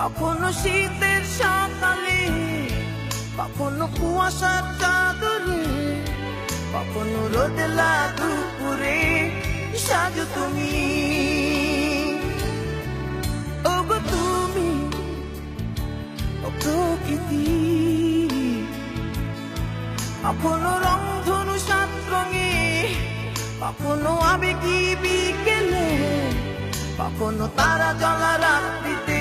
কখনো শীতের সকালে, কখনো কুয়াশার চাদরে, কখনো রোদেলা দুপুরে সাজো তুমি। ওগো তুমি, ও প্রকৃতি, কখনো রংধনু সাত রঙে, কখনো আবেগী বিকেলে, কখনো তারা জ্বলা রাত্রিতে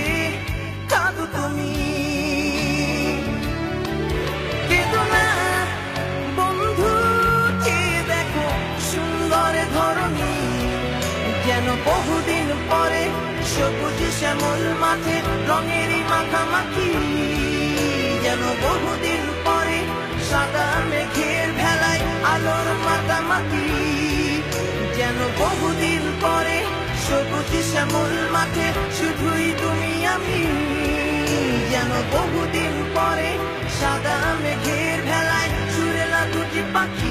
যেন বহুদিন পরে সবুজ শ্যামল মাঠে রঙেরই মাখামাখি। যেন বহুদিন পরে সাদা মেঘের ভেলায় আলোর মাতামাতি। যেন বহুদিন পরে সবুজ শ্যামল মাঠে শুধুই তুমি আমি। যেন বহুদিন পরে সাদা মেঘের ভেলায় সুরেলা দুটি পাখি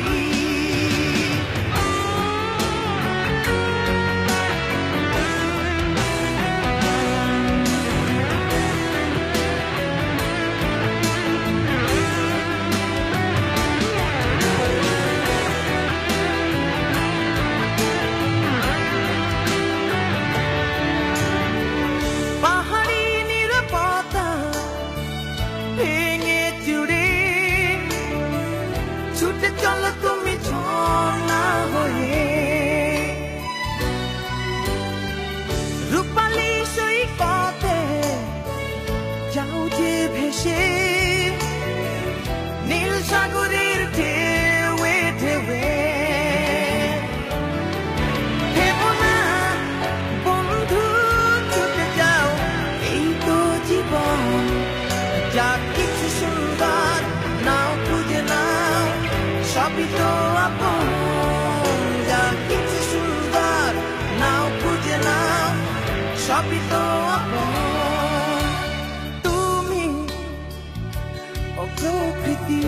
你 কিছু সুন্দর নাও খুঁজে নাও সবই তো আপন যা কিছু সুন্দর নাও খুঁজে নাও সবই তো আপন তুমি অপ্রকৃতি